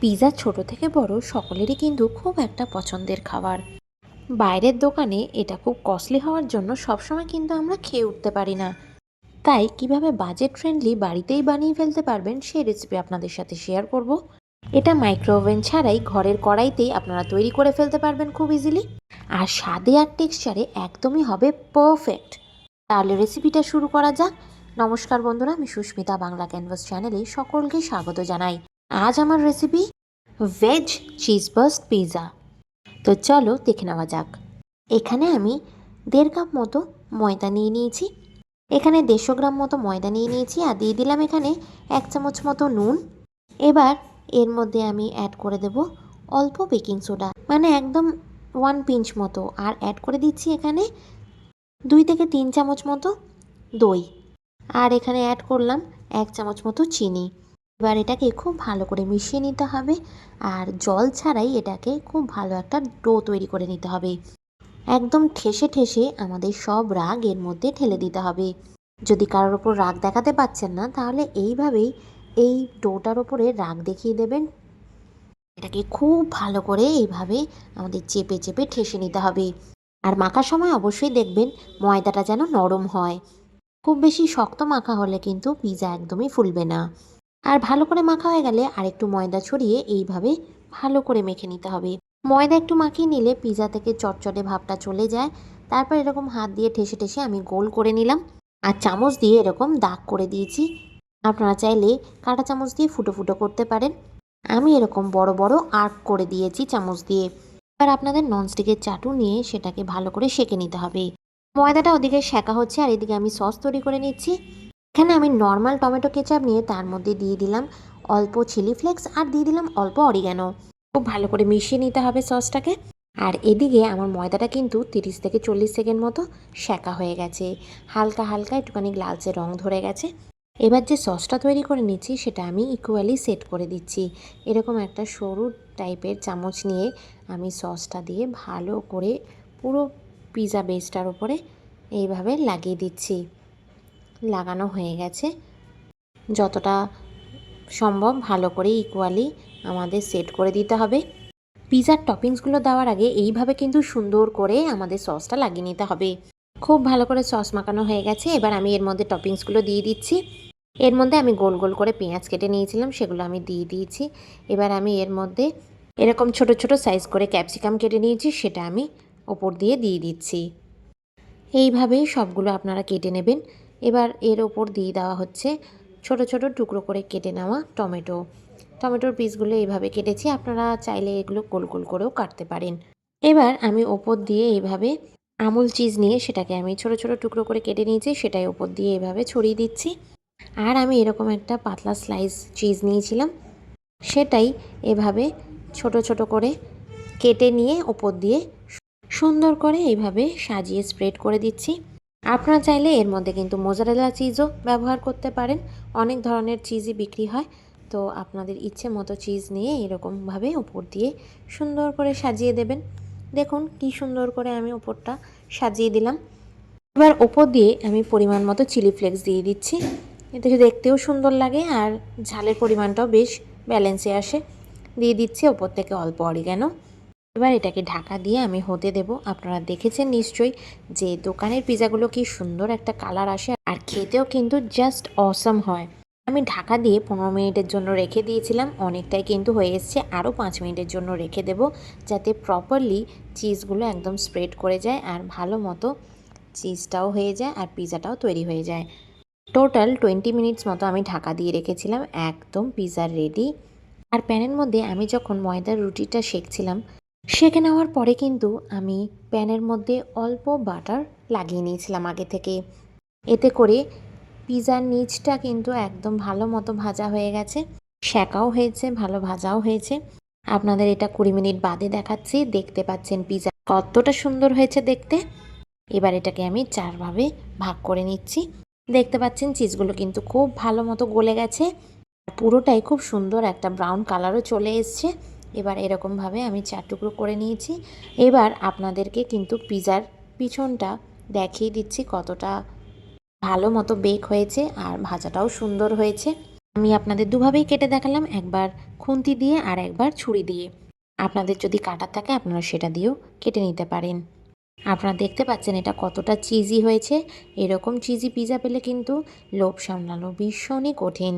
Pizza ছোট থেকে বড় সকলেরই কিন্তু খুব একটা পছন্দের খাবার। বাইরের দোকানে এটা খুব কস্টলি হওয়ার জন্য সবসময় কিন্তু আমরা খেয়ে উঠতে পারি না। তাই কীভাবে বাজেট ফ্রেন্ডলি বাড়িতেই বানিয়ে ফেলতে পারবেন সেই রেসিপি আপনাদের সাথে শেয়ার করব। এটা মাইক্রো ওভেন ছাড়াই ঘরের কড়াইতেই আপনারা তৈরি করে ফেলতে পারবেন খুব ইজিলি আর স্বাদে আর টেক্সচারে একদমই হবে পারফেক্ট তাহলে রেসিপিটা শুরু করা যাক। নমস্কার বন্ধুরা, আমি সুস্মিতা, বাংলা ক্যানভাস চ্যানেলে সকলকে স্বাগত জানাই। আজ আমার recipe veg cheese burst pizza তো চলো দেখে নেওয়া যাক। এখানে আমি দেড় কাপ মতো ময়দা নিয়ে নিয়েছি। এখানে দেড়শো গ্রাম মতো ময়দা নিয়ে নিয়েছি আর দিয়ে দিলাম এখানে এক চামচ মতো নুন। এবার এর মধ্যে আমি অ্যাড করে দেব অল্প বেকিং সোডা মানে একদম ওয়ান পিঞ্চ মতো। আর অ্যাড করে দিচ্ছি এখানে দুই থেকে তিন চামচ মতো দই। আর এখানে অ্যাড করলাম এক চামচ মতো চিনি। এবার এটাকে খুব ভালো করে মিশিয়ে নিতে হবে। আর জল ছাড়াই এটাকে খুব ভালো একটা ডো তৈরি করে নিতে হবে। একদম ঠেসে ঠেসে আমাদের সব রাগ এর মধ্যে ঠেলে দিতে হবে। যদি কারোর ওপর রাগ দেখাতে পাচ্ছেন না, তাহলে এইভাবেই এই ডোটার ওপরে রাগ দেখিয়ে দেবেন। এটাকে খুব ভালো করে এইভাবে আমাদের চেপে চেপে ঠেসে নিতে হবে। আর মাখার সময় অবশ্যই দেখবেন ময়দাটা যেন নরম হয়। খুব বেশি শক্ত মাখা হলে কিন্তু পিৎজা একদমই ফুলবে না। আর ভালো করে মাখা হয়ে গেলে আরেকটু ময়দা ছড়িয়ে এইভাবে ভালো করে মেখে নিতে হবে। ময়দা একটু মাখিয়ে নিলে পিৎজা থেকে চটচটে ভাবটা চলে যায়। তারপর এরকম হাত দিয়ে ঠেসে ঠেসে আমি গোল করে নিলাম। আর চামচ দিয়ে এরকম দাগ করে দিয়েছি। আপনারা চাইলে কাঁটা চামচ দিয়ে ফুটো ফুটো করতে পারেন। আমি এরকম বড় বড় আর্ক করে দিয়েছি চামচ দিয়ে। এবার আপনাদের ননস্টিকের চাটু নিয়ে সেটাকে ভালো করে সেঁকে নিতে হবে। ময়দাটা ওদিকে সেঁকা হচ্ছে আর এদিকে আমি সস তৈরি করে নিচ্ছি। এখানে আমি নর্মাল টমেটো কেচাপ নিয়ে তার মধ্যে দিয়ে দিলাম অল্প চিলি ফ্লেক্স আর দিয়ে দিলাম অল্প অরিগ্যানো খুব ভালো করে মিশিয়ে নিতে হবে সসটাকে। আর এদিকে আমার ময়দাটা কিন্তু তিরিশ থেকে চল্লিশ সেকেন্ড মতো সেঁকা হয়ে গেছে। হালকা হালকা একটুখানি লালচে রং ধরে গেছে। এবার যে সসটা তৈরি করে নিচ্ছি সেটা আমি ইকুয়ালি সেট করে দিচ্ছি। এরকম একটা সরু টাইপের চামচ নিয়ে আমি সসটা দিয়ে ভালো করে পুরো পিৎজা বেসটার উপরে এইভাবে লাগিয়ে দিচ্ছি। লাগানো হয়ে গেছে। যতটা সম্ভব ভালো করে ইকুয়ালি আমাদের সেট করে দিতে হবে। পিৎজার টপিংসগুলো দেওয়ার আগে এইভাবে কিন্তু সুন্দর করে আমাদের সসটা লাগিয়ে নিতে হবে। খুব ভালো করে সস মাখানো হয়ে গেছে। এবার আমি এর মধ্যে টপিংসগুলো দিয়ে দিচ্ছি। এর মধ্যে আমি গোল গোল করে পেঁয়াজ কেটে নিয়েছিলাম, সেগুলো আমি দিয়ে দিয়েছি। এবার আমি এর মধ্যে এরকম ছোট ছোট সাইজ করে ক্যাপসিকাম কেটে নিয়েছি, সেটা আমি ওপর দিয়ে দিয়ে দিচ্ছি। এইভাবেই সবগুলো আপনারা কেটে নেবেন। এবার এর ওপর দিয়ে দেওয়া হচ্ছে ছোট ছোট টুকরো করে কেটে নেওয়া টমেটো। টমেটোর পিসগুলো এইভাবে কেটেছি, আপনারা চাইলে এগুলো গোল গোল করেও কাটতে পারেন। এবার আমি ওপর দিয়ে এইভাবে আমুল চিজ নিয়ে সেটাকে আমি ছোট ছোট টুকরো করে কেটে নিয়েছি, সেটাই ওপর দিয়ে এভাবে ছড়িয়ে দিচ্ছি। আর আমি এরকম একটা পাতলা স্লাইস চিজ নিয়েছিলাম, সেটাই এভাবে ছোট ছোট করে কেটে নিয়ে ওপর দিয়ে সুন্দর করে এইভাবে সাজিয়ে স্প্রেড করে দিচ্ছি। আপনারা চাইলে এর মধ্যে কিন্তু মোজারেলা চিজও ব্যবহার করতে পারেন। অনেক ধরনের চিজই বিক্রি হয়। তো আপনাদের ইচ্ছে মতো চিজ নিয়ে এরকমভাবে উপর দিয়ে সুন্দর করে সাজিয়ে দেবেন। দেখুন কি সুন্দর করে আমি ওপরটা সাজিয়ে দিলাম। এবার ওপর দিয়ে আমি পরিমাণ মতো চিলি ফ্লেক্স দিয়ে দিচ্ছি। এতে দেখতেও সুন্দর লাগে আর ঝালের পরিমাণটাও বেশ ব্যালেন্সে আসে। দিয়ে দিচ্ছি ওপর থেকে অল্প অরিগানো এবার এটাকে ঢাকা দিয়ে আমি হতে দেব। আপনারা দেখেছেন নিশ্চয়ই যে দোকানের পিজাগুলো কি সুন্দর একটা কালার আসে আর খেতেও কিন্তু জাস্ট অসম হয়। আমি ঢাকা দিয়ে পনেরো মিনিটের জন্য রেখে দিয়েছিলাম। অনেকটাই কিন্তু হয়ে এসছে। আরও পাঁচ মিনিটের জন্য রেখে দেব যাতে প্রপারলি চিজগুলো একদম স্প্রেড করে যায় আর ভালো মতো চিজটাও হয়ে যায় আর পিজাটাও তৈরি হয়ে যায়। টোটাল টোয়েন্টি মিনিটস মতো আমি ঢাকা দিয়ে রেখেছিলাম। একদম পিজার রেডি আর প্যানের মধ্যে আমি যখন ময়দার রুটিটা সেঁকছিলাম সেঁকে নেওয়ার পরে কিন্তু আমি প্যানের মধ্যে অল্প বাটার লাগিয়ে নিয়েছিলাম আগে থেকে। এতে করে পিজার নিচটা কিন্তু একদম ভালো মতো ভাজা হয়ে গেছে সেঁকাও হয়েছে, ভালো ভাজাও হয়েছে। আপনাদের এটা কুড়ি মিনিট বাদে দেখাচ্ছি, দেখতে পাচ্ছেন পিজা কতটা সুন্দর হয়েছে দেখতে। এবার এটাকে আমি চারভাবে ভাগ করে নিচ্ছি। দেখতে পাচ্ছেন চিজগুলো কিন্তু খুব ভালো মতো গলে গেছে পুরোটাই খুব সুন্দর একটা ব্রাউন কালারও চলে এসছে। এবার এরকমভাবে আমি চার টুকরো করে নিয়েছি। এবার আপনাদেরকে কিন্তু পিজার পিছনটা দেখিয়ে দিচ্ছি কতটা ভালো মতো বেক হয়েছে আর ভাজাটাও সুন্দর হয়েছে। আমি আপনাদের দুভাবেই কেটে দেখালাম, একবার খুন্তি দিয়ে আর একবার ছুরি দিয়ে। আপনাদের যদি কাটার থাকে, আপনারা সেটা দিয়েও কেটে নিতে পারেন। আপনারা দেখতে পাচ্ছেন এটা কতটা চিজি হয়েছে। এরকম চিজি পিজা পেলে কিন্তু লোভ সামলানো ভীষণই কঠিন।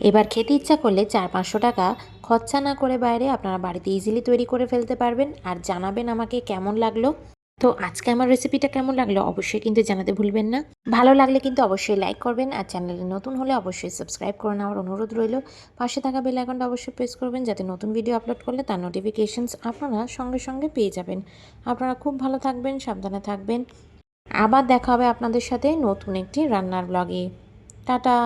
এবার খেতে ইচ্ছা করলে চার পাঁচশো টাকা খরচা না করে বাইরে আপনারা বাড়িতে ইজিলি তৈরি করে ফেলতে পারবেন। আর জানাবেন আমাকে কেমন লাগল। তো আজকে আমার রেসিপিটা কেমন লাগল অবশ্যই কিন্তু জানাতে ভুলবেন না। ভালো লাগলে কিন্তু অবশ্যই লাইক করবেন আর চ্যানেলে নতুন হলে অবশ্যই সাবস্ক্রাইব করে নেওয়ার অনুরোধ রইল। পাশে থাকা বেল আইকনটা অবশ্যই প্রেস করবেন যাতে নতুন ভিডিও আপলোড করলে তার নোটিফিকেশনস আপনারা সঙ্গে সঙ্গে পেয়ে যাবেন। আপনারা খুব ভালো থাকবেন, সাবধানে থাকবেন। আবার দেখা হবে আপনাদের সাথে নতুন একটি রান্নার ব্লগে টাটা!